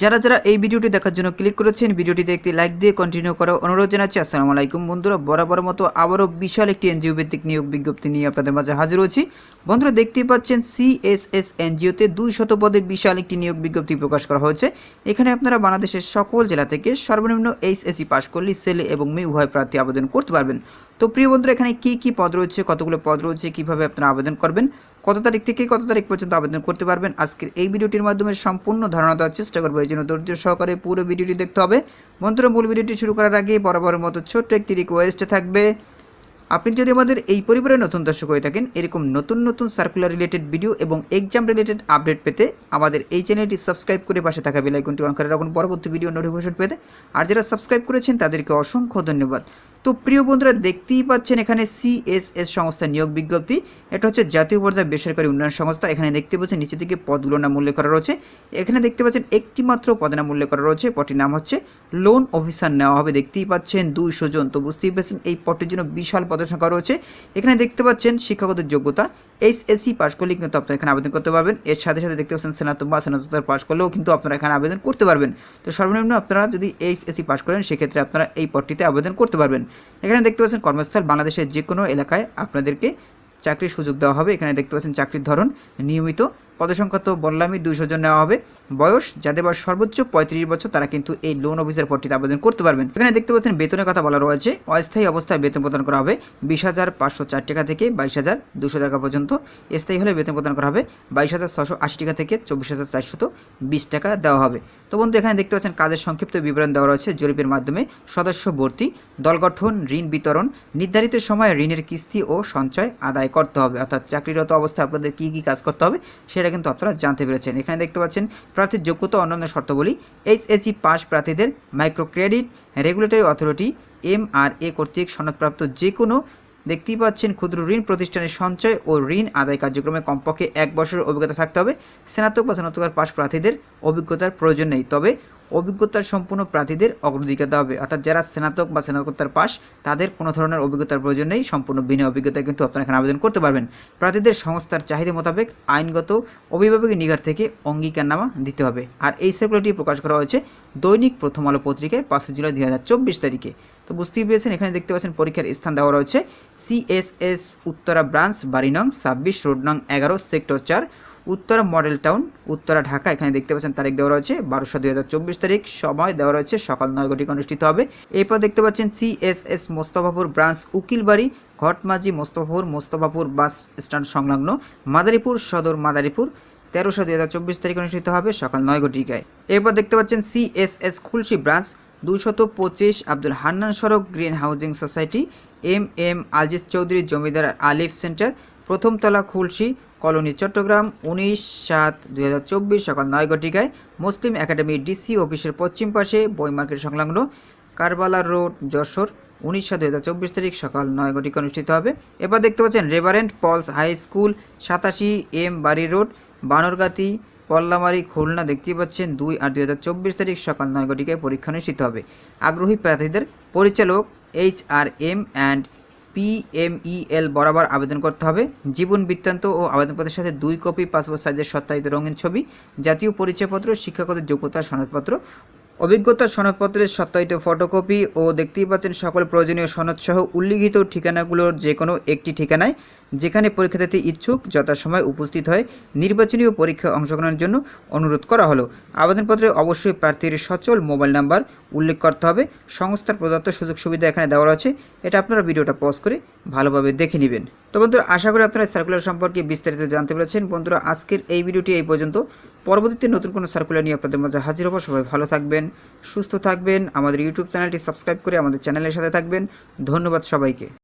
যারা যারা এই ভিডিওটি দেখার জন্য ক্লিক করেছেন, ভিডিওটিতে একটি লাইক দিয়ে কন্টিনিউ করার অনুরোধ জানাচ্ছি, আসসালামু আলাইকুম। বন্ধুরা, বরাবর মতো আবারও বিশাল একটি এনজিও ভিত্তিক নিয়োগ বিজ্ঞপ্তি নিয়ে আপনাদের মাঝে হাজির হয়েছি। বন্ধুরা, দেখতেই পাচ্ছেন সিএসএস এনজিওতে দুই শত পদে বিশাল একটি নিয়োগ বিজ্ঞপ্তি প্রকাশ করা হয়েছে। এখানে আপনারা বাংলাদেশের সকল জেলা থেকে সর্বনিম্ন এইচএসি পাশ করলে ছেলে এবং মেয়ে উভয় প্রার্থী আবেদন করতে পারবেন। তো প্রিয় বন্ধুরা, এখানে কি কি পদ রয়েছে, কতগুলো পদ রয়েছে, কীভাবে আপনারা আবেদন করবেন, কত তারিখ থেকে কত তারিখ পর্যন্ত আবেদন করতে পারবেন, আজকের এই ভিডিওটির মাধ্যমে সম্পূর্ণ ধারণা দেওয়ার চেষ্টা করব। এই জন্য ধৈর্য সহকারে পুরো ভিডিওটি দেখতে হবে। বন্ধুরা, মূল ভিডিওটি শুরু করার আগে বরাবরের মতো ছোট্ট একটি রিকোয়েস্ট থাকবে। আপনি যদি আমাদের এই পরিবারের নতুন দর্শক হয়ে থাকেন, এরকম নতুন নতুন সার্কুলার রিলেটেড ভিডিও এবং এক্সাম রিলেটেড আপডেট পেতে আমাদের এই চ্যানেলটি সাবস্ক্রাইব করে পাশে থাকা বেলাইকনটি অন করে রাখুন। পরবর্তী ভিডিও নোটিফিকেশন পেতে। আর যারা সাবস্ক্রাইব করেছেন, তাদেরকে অসংখ্য ধন্যবাদ। তো প্রিয় বন্ধুরা, দেখতেই পাচ্ছেন এখানে সিএসএস সংস্থা নিয়োগ বিজ্ঞপ্তি। এটা হচ্ছে জাতীয় পর্যায়ে বেসরকারি উন্নয়ন সংস্থা। এখানে দেখতে পাচ্ছেন নিচে দিকে পদগুলোর নাম উল্লেখ করা রয়েছে। এখানে দেখতে পাচ্ছেন একটি মাত্র পদের নাম উল্লেখ করা রয়েছে। পটির নাম হচ্ছে লোন অফিসার নেওয়া হবে। দেখতেই পাচ্ছেন, দুইশো জন। তো বুঝতেই পারছেন, এই পটির জন্য বিশাল পদের সংখ্যা রয়েছে। এখানে দেখতে পাচ্ছেন শিক্ষকদের যোগ্যতা এইচএসসি পাস করলে কিন্তু আপনারা এখানে আবেদন করতে পারবেন। এর সাথে সাথে দেখতে পাচ্ছেন স্নাতক বা স্নাতকোত্তর পাশ করলেও কিন্তু আপনারা এখানে আবেদন করতে পারবেন। তো সর্বনিম্ন আপনারা যদি এইচএসসি পাশ করেন, সেক্ষেত্রে আপনারা এই পদটিতে আবেদন করতে পারবেন। এখানে দেখতে পাচ্ছেন কর্মস্থল বাংলাদেশের যে কোনো এলাকায় আপনাদেরকে চাকরির সুযোগ দেওয়া হবে। এখানে দেখতে পাচ্ছেন চাকরির ধরন নিয়মিত পদসংখ্যা তো বললামই দুইশো জন নেওয়া হবে। বয়স, যাদের বয়স সর্বোচ্চ পঁয়ত্রিশ বছর, তারা কিন্তু এই লোন অফিসের পদটিতে আবেদন করতে পারবেন। এখানে দেখতে পাচ্ছেন বেতনের কথা বলা রয়েছে। অস্থায়ী অবস্থায় বেতন প্রদান করা হবে বিশ হাজার পাঁচশো চার টাকা থেকে বাইশ হাজার দুশো টাকা পর্যন্ত। স্থায়ী হলে বেতন প্রদান করা হবে বাইশ হাজার ছশো আশি টাকা থেকে চব্বিশ হাজার চারশত বিশ টাকা দেওয়া হবে। তো বন্ধু, এখানে দেখতে পাচ্ছেন কাজের সংক্ষিপ্ত বিবরণ দেওয়া রয়েছে জরিপের মাধ্যমে। সদস্য ভর্তি, দল গঠন, ঋণ বিতরণ, নির্ধারিত সময়ে ঋণের কিস্তি ও সঞ্চয় আদায় করতে হবে। অর্থাৎ চাকরিরত অবস্থায় আপনাদের কী কী কাজ করতে হবে সেটা কিন্তু আপনারা জানতে পেরেছেন। এখানে দেখতে পাচ্ছেন প্রার্থীর যোগ্যতা অন্যান্য শর্তাবলী এইচএসি পাস প্রার্থীদের micro credit regulatory authority, M R A কর্তৃক সনদপ্রাপ্ত যে কোনো দেখতেই পাচ্ছেন ক্ষুদ্র ঋণ প্রতিষ্ঠানের সঞ্চয় ও ঋণ আদায় কার্যক্রমে কমপক্ষে এক বছরের অভিজ্ঞতা থাকতে হবে। স্নাতক বা স্নাতকার পাশ প্রার্থীদের অভিজ্ঞতার প্রয়োজন নেই। তবে অভিজ্ঞতার সম্পূর্ণ প্রার্থীদের অগ্রাধিকার দেওয়া হবে। অর্থাৎ যারা স্নাতক বা স্নাতকোত্তর পাস তাদের কোনো ধরনের অভিজ্ঞতার প্রয়োজন নেই, সম্পূর্ণ বিনা অভিজ্ঞতা কিন্তু আপনারা এখানে আবেদন করতে পারবেন। প্রার্থীদের সংস্থার চাহিদা মোতাবেক আইনগত অভিভাবকের নিগার থেকে অঙ্গীকারনামা দিতে হবে। আর এই সার্কুলারটি প্রকাশ করা হয়েছে দৈনিক প্রথম আলো পত্রিকায়, পাঁচই জুলাই দুই হাজার চব্বিশ তারিখে। তো বুঝতেই পেরেছেন, এখানে দেখতে পাচ্ছেন পরীক্ষার স্থান দেওয়া রয়েছে। সিএসএস উত্তরা ব্রাঞ্চ, বাড়ি নং, ছাব্বিশ, রোড নং, এগারো, সেক্টর চার উত্তরা মডেল টাউন, উত্তরা ঢাকা, এখানে দেখতে পাচ্ছেন তারিখ দেওয়া রয়েছে বারোশো দুই হাজার চব্বিশ তারিখ। সময় দেওয়া রয়েছে সকাল নয় ঘটিকা অনুষ্ঠিত হবে। এরপর দেখতে পাচ্ছেন CSS Mostafapur branch Ukilbari Ghatmajhi Mostafapur Mostafapur bus stand সংলগ্ন মাদারীপুর সদর মাদারীপুর। তেরোশো দুই হাজার চব্বিশ তারিখ অনুষ্ঠিত হবে সকাল নয় ঘটিকায়। এরপর দেখতে পাচ্ছেন সিএসএস খুলশি ব্রাঞ্চ দুশত পঁচিশ আব্দুল হান্নান সড়ক green housing society, M M Aziz Chowdhury জমিদার আলিফ সেন্টার প্রথমতলা খুলশি কলোনি চট্টগ্রাম, উনিশ সাত দুই সকাল নয় ঘটিকায় মুসলিম একাডেমি ডিসি অফিসের পশ্চিম পাশে বই মার্কেট সংলগ্ন কারবালা রোড, যশোর, উনিশ সাত দুই তারিখ সকাল নয় ঘটিকা অনুষ্ঠিত হবে। এবার দেখতে পাচ্ছেন রেভারেন্ট পলস হাই স্কুল, সাতাশি এম বাড়ি রোড, বানরগাতি, পল্লামারি, খুলনা দেখতে পাচ্ছেন দুই আট দুই তারিখ সকাল নয় ঘটিকায় পরীক্ষা অনুষ্ঠিত হবে। আগ্রহী প্রার্থীদের পরিচালক H R M and PMEL বরাবর আবেদন করতে হবে। জীবন বৃত্তান্ত ও আবেদনপত্রের সাথে দুই কপি, পাসপোর্ট সাইজের সত্যায়িত রঙিন ছবি, জাতীয় পরিচয়পত্র, শিক্ষাগত যোগ্যতা, সনদপত্র অভিজ্ঞতা সনদপত্রের সত্যায়িত ফটোকপি ও দেখতেই পাচ্ছেন সকল প্রয়োজনীয় সনদসহ উল্লিখিত ঠিকানাগুলোর যে কোনো একটি ঠিকানায়, যেখানে পরীক্ষার্থী ইচ্ছুক যথাসময় উপস্থিত হয় নির্বাচনী পরীক্ষায় অংশগ্রহণের জন্য অনুরোধ করা হলো। আবেদনপত্রে অবশ্যই প্রার্থীর সচল মোবাইল নাম্বার উল্লেখ করতে হবে। সংস্থার প্রদত্ত সুযোগ সুবিধা এখানে দেওয়া আছে এটা আপনারা ভিডিওটা পজ করে ভালোভাবে দেখে নেবেন। তো বন্ধুরা, আশা করি আপনারা সার্কুলার সম্পর্কে বিস্তারিত জানতে পেরেছেন। বন্ধুরা, আজকের এই ভিডিওটি এই পর্যন্ত। পরবর্তীতে নতুন কোনো সার্কুলার নিয়ে আপনাদের মাঝে হাজির হব। সবাই ভালো থাকবেন, সুস্থ থাকবেন। আমাদের ইউটিউব চ্যানেলটি সাবস্ক্রাইব করে আমাদের চ্যানেলের সাথে থাকবেন। ধন্যবাদ সবাইকে।